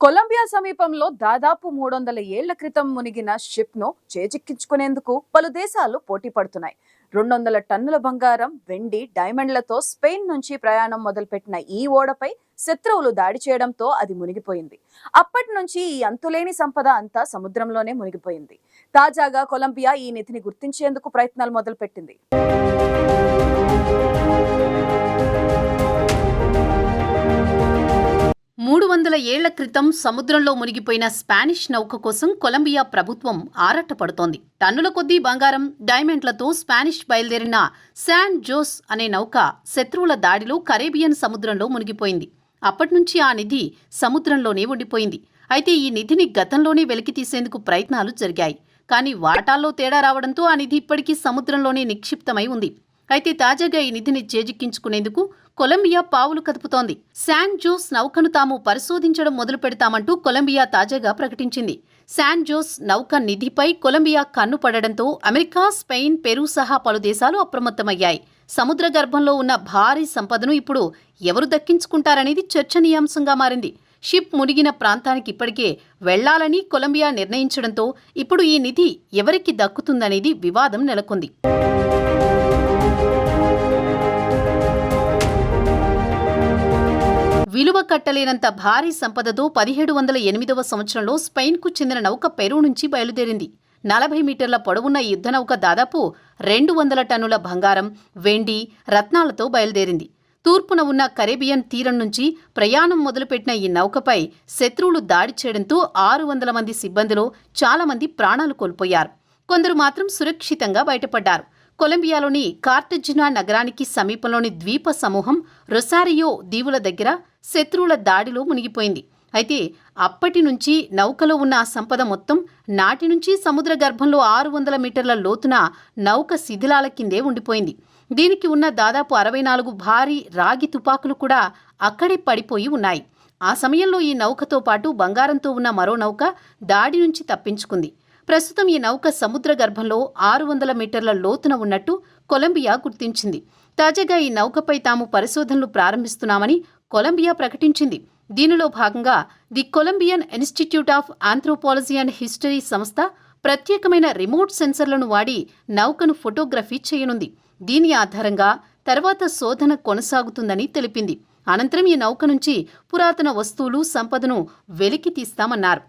Colombia సమీపంలో దాదాపు మూడు వందల ఏళ్ళ క్రితం మునిగిన షిప్ను చేజిక్కించుకునేందుకు పలు దేశాలు పోటీ పడుతున్నాయి. రెండు వందల టన్నుల బంగారం వెండి డైమండ్లతో స్పెయిన్ నుంచి ప్రయాణం మొదలుపెట్టిన ఈ ఓడపై శత్రువులు దాడి చేయడంతో అది మునిగిపోయింది. అప్పటి నుంచి ఈ అంతులేని సంపద అంతా సముద్రంలోనే మునిగిపోయింది. తాజాగా కొలంబియా ఈ నిధిని గుర్తించేందుకు ప్రయత్నాలు మొదలుపెట్టింది. మూడు వందల ఏళ్ళ క్రితం సముద్రంలో మునిగిపోయిన స్పానిష్ నౌక కోసం కొలంబియా ప్రభుత్వం ఆరాటపడుతోంది. టన్నుల కొద్దీ బంగారం డైమండ్లతో స్పానిష్ బయలుదేరిన శాన్ జోస్ అనే నౌక శత్రువుల దాడిలో కరేబియన్ సముద్రంలో మునిగిపోయింది. అప్పటినుంచి ఆ నిధి సముద్రంలోనే ఉండిపోయింది. అయితే ఈ నిధిని గతంలోనే వెలికి తీసేందుకు ప్రయత్నాలు జరిగాయి. కానీ వాటాల్లో తేడా రావడంతో ఆ నిధి ఇప్పటికీ సముద్రంలోనే నిక్షిప్తమై ఉంది. అయితే తాజాగా ఈ నిధిని చేజిక్కించుకునేందుకు కొలంబియా పావులు కదుపుతోంది. శాన్ జోస్ నౌకను తాము పరిశోధించడం మొదలు పెడతామంటూ కొలంబియా తాజాగా ప్రకటించింది. శాన్ జోస్ నౌక నిధిపై కొలంబియా కన్ను పడడంతో అమెరికా స్పెయిన్ పెరు సహా పలు దేశాలు అప్రమత్తమయ్యాయి. సముద్ర గర్భంలో ఉన్న భారీ సంపదను ఇప్పుడు ఎవరు దక్కించుకుంటారనేది చర్చనీయాంశంగా మారింది. షిప్ మునిగిన ప్రాంతానికి ఇప్పటికే వెళ్ళాలని కొలంబియా నిర్ణయించడంతో ఇప్పుడు ఈ నిధి ఎవరికి దక్కుతుందనేది వివాదం నెలకొంది. విలువ కట్టలేనంత భారీ సంపదతో పదిహేడు వందల ఎనిమిదవ సంవత్సరంలో స్పెయిన్కు చెందిన నౌక పెరు నుంచి బయలుదేరింది. నలభై మీటర్ల పొడవున్న యుద్ధ నౌక దాదాపు రెండు వందల టన్నుల బంగారం వెండి రత్నాలతో బయలుదేరింది. తూర్పున ఉన్న కరేబియన్ తీరం నుంచి ప్రయాణం మొదలుపెట్టిన ఈ నౌకపై శత్రువులు దాడి చేయడంతో ఆరు వందల మంది సిబ్బందిలో చాలామంది ప్రాణాలు కోల్పోయారు. కొందరు మాత్రం సురక్షితంగా బయటపడ్డారు. కొలంబియాలోని కార్టజినా నగరానికి సమీపంలోని ద్వీప సమూహం రొసారియో దీవుల దగ్గర శత్రువుల దాడిలో మునిగిపోయింది. అయితే అప్పటి నుంచి నౌకలో ఉన్న ఆ సంపద మొత్తం నాటి నుంచి సముద్ర గర్భంలో ఆరు వందల మీటర్ల లోతున నౌక శిథిలాల కిందే ఉండిపోయింది. దీనికి ఉన్న దాదాపు అరవై నాలుగు భారీ రాగి తుపాకులు కూడా అక్కడే పడిపోయి ఉన్నాయి. ఆ సమయంలో ఈ నౌకతో పాటు బంగారంతో ఉన్న మరో నౌక దాడి నుంచి తప్పించుకుంది. ప్రస్తుతం ఈ నౌక సముద్ర గర్భంలో ఆరు వందల మీటర్ల లోతున ఉన్నట్టు కొలంబియా గుర్తించింది. తాజాగా ఈ నౌకపై తాము పరిశోధనలు ప్రారంభిస్తున్నామని కొలంబియా ప్రకటించింది. దీనిలో భాగంగా the Colombian institute of anthropology and history సంస్థ ప్రత్యేకమైన రిమోట్ సెన్సర్లను వాడి నౌకను ఫోటోగ్రఫీ చేయనుంది. దీని ఆధారంగా తర్వాత శోధన కొనసాగుతుందని తెలిపింది. అనంతరం ఈ నౌక నుంచి పురాతన వస్తువులు సంపదను వెలికి తీస్తామన్నారు.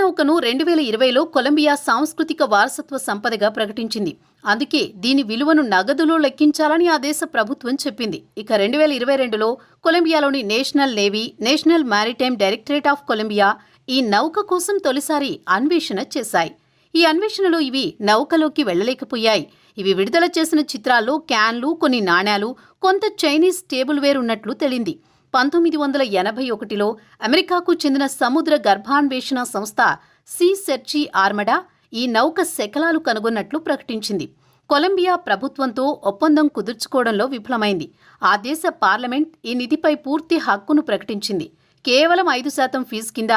నౌకను రెండు వేల ఇరవైలో కొలంబియా సాంస్కృతిక వారసత్వ సంపదగా ప్రకటించింది. అందుకే దీని విలువను నగదులో లెక్కించాలని ఆ దేశ ప్రభుత్వం చెప్పింది. ఇక రెండు వేల ఇరవై రెండులో కొలంబియాలోని national navy national maritime directorate of Colombia ఈ నౌక కోసం తొలిసారి అన్వేషణ చేశాయి. ఈ అన్వేషణలో ఇవి నౌకలోకి వెళ్ళలేకపోయాయి ఇవి విడుదల చేసిన చిత్రాల్లో క్యాన్లు కొన్ని నాణేలు కొంత చైనీస్ టేబుల్ వేర్ ఉన్నట్లు తెలింది. పంతొమ్మిది వందల ఎనభై ఒకటిలో అమెరికాకు చెందిన సముద్ర గర్భాన్వేషణ సంస్థ సీ సెర్చి ఆర్మడా ఈ నౌక శకలాలు కనుగొన్నట్లు ప్రకటించింది. కొలంబియా ప్రభుత్వంతో ఒప్పందం కుదుర్చుకోవడంలో విఫలమైంది. ఆ దేశ పార్లమెంట్ ఈ నిధిపై పూర్తి హక్కును ప్రకటించింది. కేవలం ఐదు శాతం ఫీజు కింద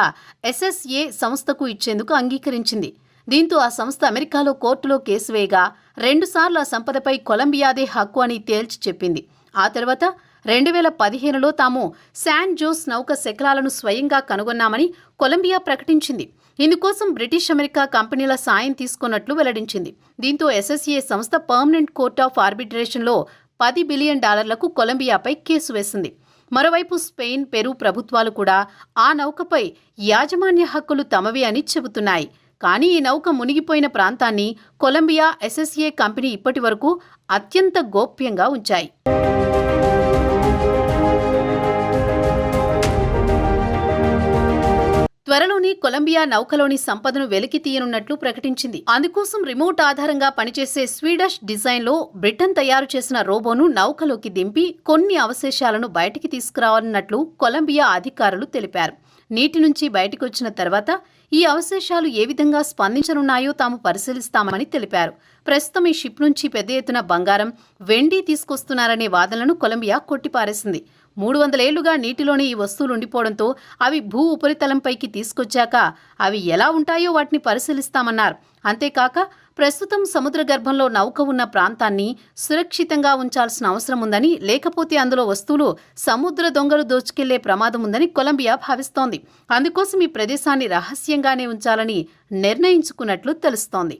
ఎస్ఎస్ఏ సంస్థకు ఇచ్చేందుకు అంగీకరించింది. దీంతో ఆ సంస్థ అమెరికాలో కోర్టులో కేసు వేయగా రెండుసార్లు ఆ సంపదపై కొలంబియాదే హక్కు అని తేల్చి చెప్పింది. ఆ తర్వాత రెండు వేల పదిహేనులో తాము శాన్ జోస్ నౌక శకలాలను స్వయంగా కనుగొన్నామని కొలంబియా ప్రకటించింది. ఇందుకోసం బ్రిటిష్ అమెరికా కంపెనీల సాయం తీసుకున్నట్లు వెల్లడించింది. దీంతో ఎస్ఎస్ఏ సంస్థ పర్మనెంట్ కోర్ట్ ఆఫ్ ఆర్బిట్రేషన్లో పది బిలియన్ డాలర్లకు కొలంబియాపై కేసు వేసింది. మరోవైపు స్పెయిన్ పెరు ప్రభుత్వాలు కూడా ఆ నౌకపై యాజమాన్య హక్కులు తమవే అని చెబుతున్నాయి. కానీ ఈ నౌక మునిగిపోయిన ప్రాంతాన్ని కొలంబియా ఎస్ఎస్ఏ కంపెనీ ఇప్పటి వరకు అత్యంత గోప్యంగా ఉంచాయి. త్వరలోనే కొలంబియా నౌకలోని సంపదను వెలికి తీయనున్నట్లు ప్రకటించింది. అందుకోసం రిమోట్ ఆధారంగా పనిచేసే స్వీడష్ డిజైన్లో బ్రిటన్ తయారు చేసిన రోబోను నౌకలోకి దింపి కొన్ని అవశేషాలను బయటికి తీసుకురావాలన్నట్లు కొలంబియా అధికారులు తెలిపారు. నీటి నుంచి బయటకొచ్చిన తర్వాత ఈ అవశేషాలు ఏ విధంగా స్పందించనున్నాయో తాము పరిశీలిస్తామని తెలిపారు. ప్రస్తుతం ఈ షిప్ నుంచి పెద్ద ఎత్తున బంగారం వెండి తీసుకొస్తున్నారనే వాదనలను కొలంబియా కొట్టిపారేసింది. మూడు వందలేళ్ళుగా నీటిలోనే ఈ వస్తువులు ఉండిపోవడంతో అవి భూ ఉపరితలంపైకి తీసుకొచ్చాక అవి ఎలా ఉంటాయో వాటిని పరిశీలిస్తామన్నారు. అంతేకాక ప్రస్తుతం సముద్ర గర్భంలో నౌక ఉన్న ప్రాంతాన్ని సురక్షితంగా ఉంచాల్సిన అవసరం ఉందని లేకపోతే అందులో వస్తువులు సముద్ర దొంగలు దోచుకెళ్ళే ప్రమాదం ఉందని కొలంబియా భావిస్తోంది. అందుకోసం ఈ ప్రదేశాన్ని రహస్యంగానే ఉంచాలని నిర్ణయించుకున్నట్లు తెలుస్తోంది.